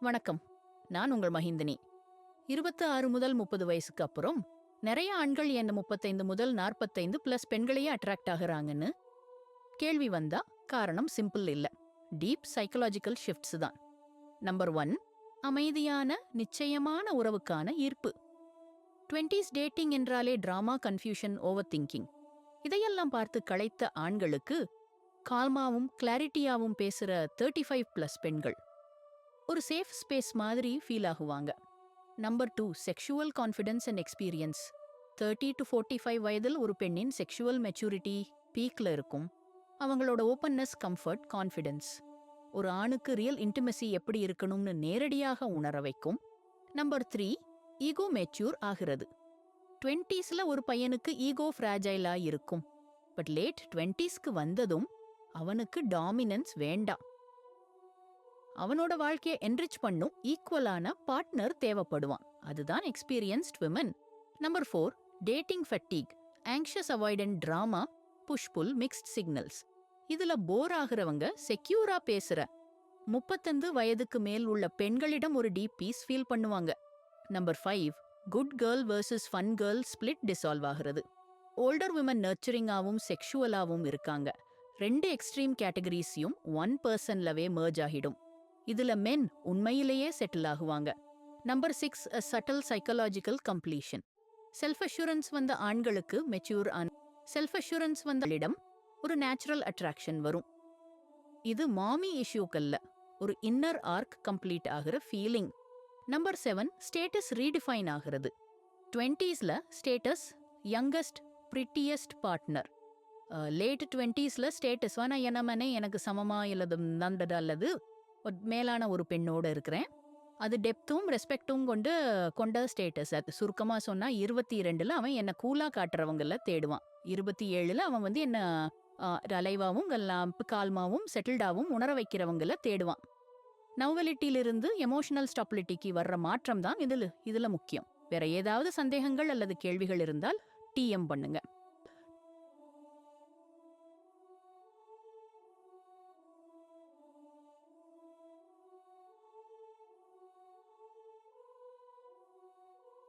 வணக்கம். நான் உங்கள் மஹிந்தினி. இருபத்தி ஆறு முதல் முப்பது வயசுக்கு அப்புறம் நிறைய ஆண்கள் என்ன முப்பத்தைந்து முதல் நாற்பத்தைந்து பிளஸ் பெண்களையே அட்ராக்ட் ஆகுறாங்கன்னு கேள்வி வந்தா காரணம் சிம்பிள் இல்ல. டீப் சைக்கலாஜிக்கல் ஷிஃப்ட்ஸ் தான். நம்பர் ஒன் அமைதியான நிச்சயமான உறவுக்கான ஈர்ப்பு. டுவெண்டிஸ் டேட்டிங் என்றாலே டிராமா கன்ஃபியூஷன் ஓவர் திங்கிங் இதையெல்லாம் பார்த்து களைத்த ஆண்களுக்கு கால்மாவும் கிளாரிட்டியாவும் பேசுற தேர்ட்டி ஃபைவ் பிளஸ் பெண்கள். ஒரு சேஃப் ஸ்பேஸ் மாதிரி feel ஆகுவாங்க. Number two sexual confidence and experience thirty to forty five வயதில் ஒரு பெண்ணின் செக்ஷுவல் மெச்சூரிட்டி பீக்ல இருக்கும். அவங்களோட ஓப்பன்னஸ் கம்ஃபர்ட் கான்ஃபிடன்ஸ் ஒரு ஆணுக்கு ரியல் இன்டிமெசி எப்படி இருக்கணும்னு நேரடியாக உணர வைக்கும். நம்பர் த்ரீ ஈகோ மெச்சூர் ஆகிறது. டுவெண்ட்டீஸில் ஒரு பையனுக்கு ஈகோ ஃப்ராஜைலா இருக்கும். பட் லேட் டுவெண்ட்டீஸ்க்கு வந்ததும் அவனுக்கு டாமினன்ஸ் வேண்டாம். அவனோட வாழ்க்கையை என்ரிச் பண்ணும் ஈக்குவலான பார்ட்னர் தேவைப்படுவான். அதுதான் experienced women number four dating fatigue anxious avoidant drama push pull mixed signals இதுல போர் ஆகுறவங்க செக்யூரா பேசுற. முப்பத்தந்து வயதுக்கு மேல் உள்ள பெண்களிடம் ஒரு டீப் பீஸ் ஃபீல் பண்ணுவாங்க. Number five good girl versus fun girl split dissolve ஆகிறது. ஓல்டர் விமன் நர்ச்சரிங்காகவும் செக்ஷுவலாவும் இருக்காங்க. ரெண்டு எக்ஸ்ட்ரீம் கேட்டகரிஸையும் ஒன் பர்சன்லவே merge ஆகிடும். இதுல மென் உண்மையிலேயே settle ஆகுவாங்க. Number six a subtle psychological completion self assurance வந்த ஆண்களுக்கு மெச்சூர் ஆன் செல்ஃப் அஷூரன்ஸ் இடம் ஒரு நேச்சுரல் அட்ராக்ஷன் வரும். இது மாமி இஷ்யூக்கல்ல ஒரு இன்னர் ஆர்க் கம்ப்ளீட் ஆகிற feeling number seven status redefine ஆகிறது. டுவெண்ட்டீஸில் status youngest prettiest partner late டுவெண்ட்டீஸ்ல status வேணா என்னமனே எனக்கு சமமாக இல்லது நந்தது அல்லது ஒரு மேலான ஒரு பெண்ணோட இருக்கிறேன். அது டெப்த்தும் ரெஸ்பெக்டும் கொண்டு கொண்ட ஸ்டேட்டஸ் அது சுருக்கமா சொன்னா இருபத்தி ரெண்டுல அவன் என்னை கூலா காட்டுறவங்கள தேடுவான். இருபத்தி ஏழுல அவன் வந்து என்ன அலைவாவும் கால்மாவும் செட்டில்டாவும் உணர வைக்கிறவங்கள தேடுவான். நவலிட்டியிலிருந்து எமோஷனல் ஸ்டாபிலிட்டிக்கு வர்ற மாற்றம் தான் இதுல இதுல முக்கியம். வேற ஏதாவது சந்தேகங்கள் அல்லது கேள்விகள் இருந்தால் டிஎம் பண்ணுங்க.